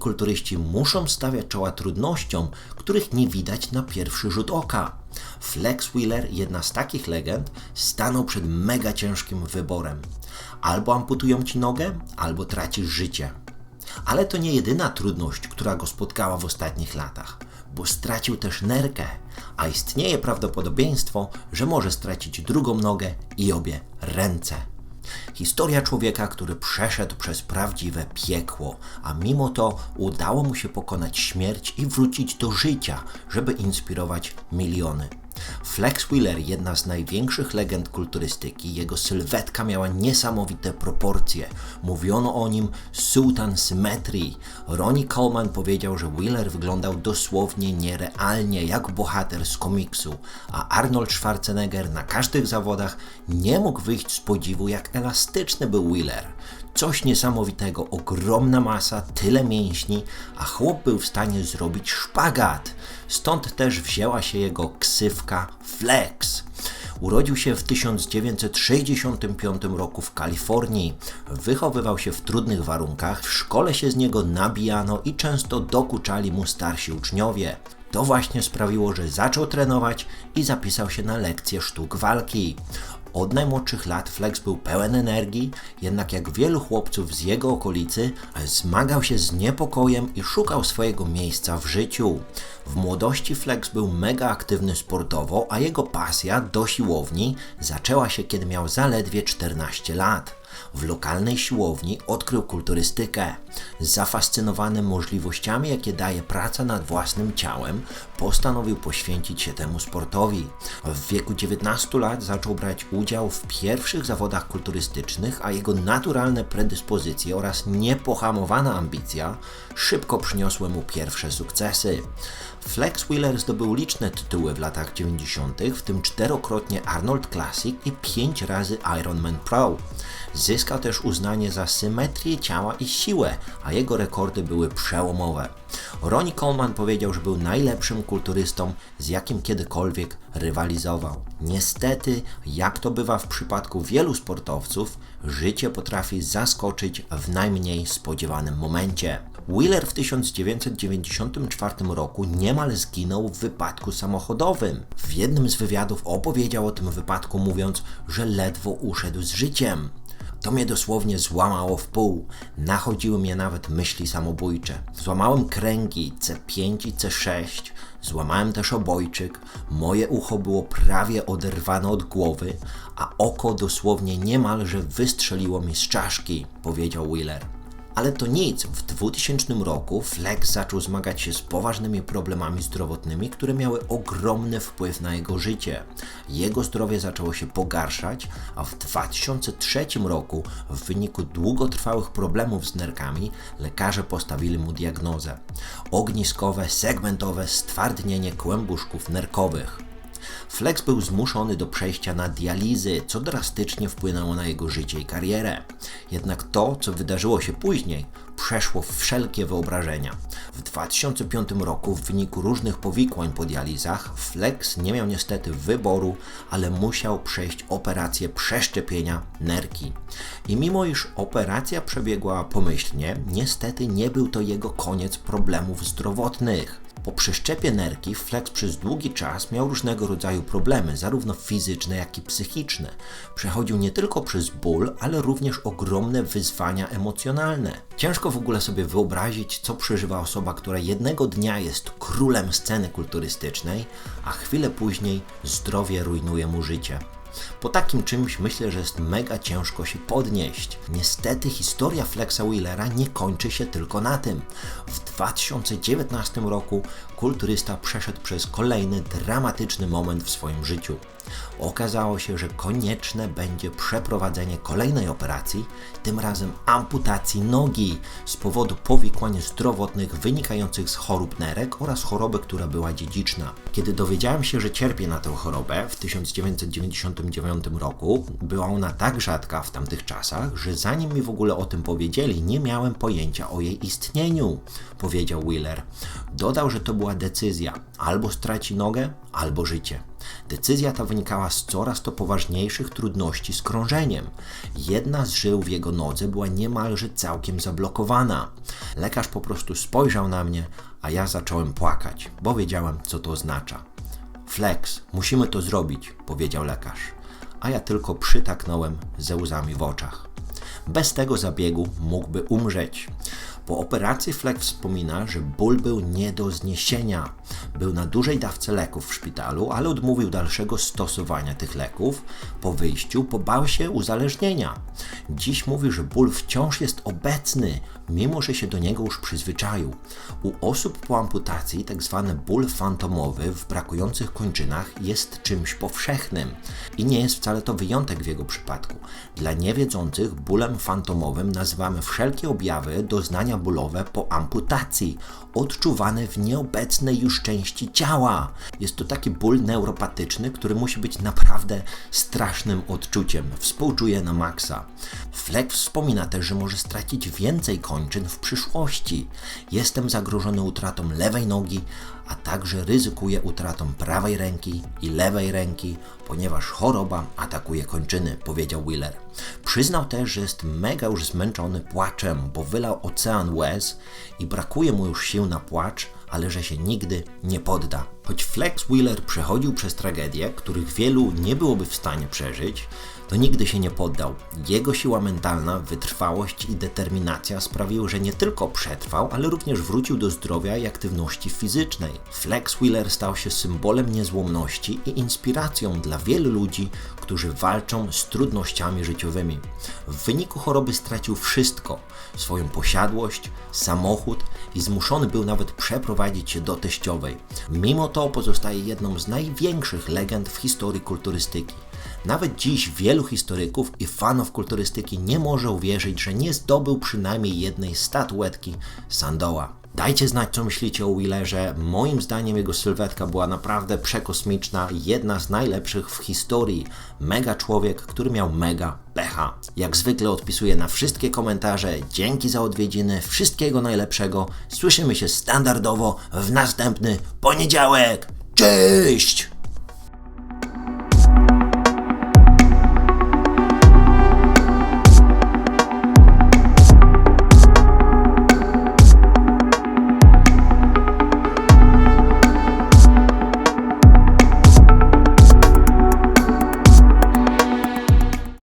kulturyści muszą stawiać czoła trudnościom, których nie widać na pierwszy rzut oka. Flex Wheeler, jedna z takich legend, stanął przed mega ciężkim wyborem. Albo amputują ci nogę, albo tracisz życie. Ale to nie jedyna trudność, która go spotkała w ostatnich latach, bo stracił też nerkę, a istnieje prawdopodobieństwo, że może stracić drugą nogę i obie ręce. Historia człowieka, który przeszedł przez prawdziwe piekło, a mimo to udało mu się pokonać śmierć i wrócić do życia, żeby inspirować miliony. Flex Wheeler, jedna z największych legend kulturystyki, jego sylwetka miała niesamowite proporcje. Mówiono o nim Sultan Symmetry. Ronnie Coleman powiedział, że Wheeler wyglądał dosłownie nierealnie jak bohater z komiksu, a Arnold Schwarzenegger na każdych zawodach nie mógł wyjść z podziwu jak elastyczny był Wheeler. Coś niesamowitego, ogromna masa, tyle mięśni, a chłop był w stanie zrobić szpagat. Stąd też wzięła się jego ksywka Flex. Urodził się w 1965 roku w Kalifornii. Wychowywał się w trudnych warunkach, w szkole się z niego nabijano i często dokuczali mu starsi uczniowie. To właśnie sprawiło, że zaczął trenować i zapisał się na lekcje sztuk walki. Od najmłodszych lat Flex był pełen energii, jednak jak wielu chłopców z jego okolicy, zmagał się z niepokojem i szukał swojego miejsca w życiu. W młodości Flex był mega aktywny sportowo, a jego pasja do siłowni zaczęła się kiedy miał zaledwie 14 lat. W lokalnej siłowni odkrył kulturystykę. Zafascynowany możliwościami, jakie daje praca nad własnym ciałem, postanowił poświęcić się temu sportowi. W wieku 19 lat zaczął brać udział w pierwszych zawodach kulturystycznych, a jego naturalne predyspozycje oraz niepohamowana ambicja szybko przyniosły mu pierwsze sukcesy. Flex Wheeler zdobył liczne tytuły w latach 90., w tym czterokrotnie Arnold Classic i pięć razy Ironman Pro. Zyskał też uznanie za symetrię ciała i siłę, a jego rekordy były przełomowe. Ronnie Coleman powiedział, że był najlepszym kulturystą, z jakim kiedykolwiek rywalizował. Niestety, jak to bywa w przypadku wielu sportowców, życie potrafi zaskoczyć w najmniej spodziewanym momencie. Wheeler w 1994 roku niemal zginął w wypadku samochodowym. W jednym z wywiadów opowiedział o tym wypadku, mówiąc, że ledwo uszedł z życiem. To mnie dosłownie złamało w pół. Nachodziły mnie nawet myśli samobójcze. Złamałem kręgi C5 i C6, złamałem też obojczyk, moje ucho było prawie oderwane od głowy, a oko dosłownie niemalże wystrzeliło mi z czaszki, powiedział Wheeler. Ale to nic. W 2000 roku Flex zaczął zmagać się z poważnymi problemami zdrowotnymi, które miały ogromny wpływ na jego życie. Jego zdrowie zaczęło się pogarszać, a w 2003 roku w wyniku długotrwałych problemów z nerkami lekarze postawili mu diagnozę: ogniskowe segmentowe stwardnienie kłębuszków nerkowych. Flex był zmuszony do przejścia na dializy, co drastycznie wpłynęło na jego życie i karierę. Jednak to, co wydarzyło się później, przeszło wszelkie wyobrażenia. W 2005 roku w wyniku różnych powikłań po dializach Flex nie miał niestety wyboru, ale musiał przejść operację przeszczepienia nerki. I mimo iż operacja przebiegła pomyślnie, niestety nie był to jego koniec problemów zdrowotnych. Po przeszczepie nerki Flex przez długi czas miał różnego rodzaju problemy, zarówno fizyczne, jak i psychiczne. Przechodził nie tylko przez ból, ale również ogromne wyzwania emocjonalne. Ciężko w ogóle sobie wyobrazić, co przeżywa osoba, która jednego dnia jest królem sceny kulturystycznej, a chwilę później zdrowie rujnuje mu życie. Po takim czymś myślę, że jest mega ciężko się podnieść. Niestety historia Flexa Wheelera nie kończy się tylko na tym. W 2019 roku kulturysta przeszedł przez kolejny dramatyczny moment w swoim życiu. Okazało się, że konieczne będzie przeprowadzenie kolejnej operacji, tym razem amputacji nogi z powodu powikłań zdrowotnych wynikających z chorób nerek oraz choroby, która była dziedziczna. Kiedy dowiedziałem się, że cierpię na tę chorobę w 1999 roku, była ona tak rzadka w tamtych czasach, że zanim mi w ogóle o tym powiedzieli, nie miałem pojęcia o jej istnieniu, powiedział Wheeler. Dodał, że to była decyzja: albo straci nogę, albo życie. Decyzja ta wynikała z coraz to poważniejszych trudności z krążeniem. Jedna z żył w jego nodze była niemalże całkiem zablokowana. Lekarz po prostu spojrzał na mnie, a ja zacząłem płakać, bo wiedziałem, co to oznacza. Flex, musimy to zrobić, powiedział lekarz, a ja tylko przytaknąłem ze łzami w oczach. Bez tego zabiegu mógłby umrzeć. Po operacji Fleck wspomina, że ból był nie do zniesienia. Był na dużej dawce leków w szpitalu, ale odmówił dalszego stosowania tych leków. Po wyjściu pobał się uzależnienia. Dziś mówi, że ból wciąż jest obecny, mimo że się do niego już przyzwyczaił. U osób po amputacji tzw. Tak ból fantomowy w brakujących kończynach jest czymś powszechnym i nie jest wcale to wyjątek w jego przypadku. Dla niewiedzących bólem fantomowym nazywamy wszelkie objawy doznania bólowe po amputacji, odczuwane w nieobecnej już części ciała. Jest to taki ból neuropatyczny, który musi być naprawdę strasznym odczuciem. Współczuję na maksa. Fleck wspomina też, że może stracić więcej kończyn w przyszłości. Jestem zagrożony utratą lewej nogi, a także ryzykuję utratą prawej ręki i lewej ręki, ponieważ choroba atakuje kończyny, powiedział Wheeler. Przyznał też, że jest mega już zmęczony płaczem, bo wylał ocean łez i brakuje mu już sił na płacz, ale że się nigdy nie podda. Choć Flex Wheeler przechodził przez tragedie, których wielu nie byłoby w stanie przeżyć, to nigdy się nie poddał. Jego siła mentalna, wytrwałość i determinacja sprawiły, że nie tylko przetrwał, ale również wrócił do zdrowia i aktywności fizycznej. Flex Wheeler stał się symbolem niezłomności i inspiracją dla wielu ludzi, którzy walczą z trudnościami życiowymi. W wyniku choroby stracił wszystko: swoją posiadłość, samochód i zmuszony był nawet przeprowadzić się do teściowej. Mimo to pozostaje jedną z największych legend w historii kulturystyki. Nawet dziś wielu historyków i fanów kulturystyki nie może uwierzyć, że nie zdobył przynajmniej jednej statuetki Sandoła. Dajcie znać, co myślicie o Wheelerze. Moim zdaniem jego sylwetka była naprawdę przekosmiczna, jedna z najlepszych w historii. Mega człowiek, który miał mega Jak zwykle odpisuję na wszystkie komentarze. Dzięki za odwiedziny, wszystkiego najlepszego. Słyszymy się standardowo w następny poniedziałek. Cześć!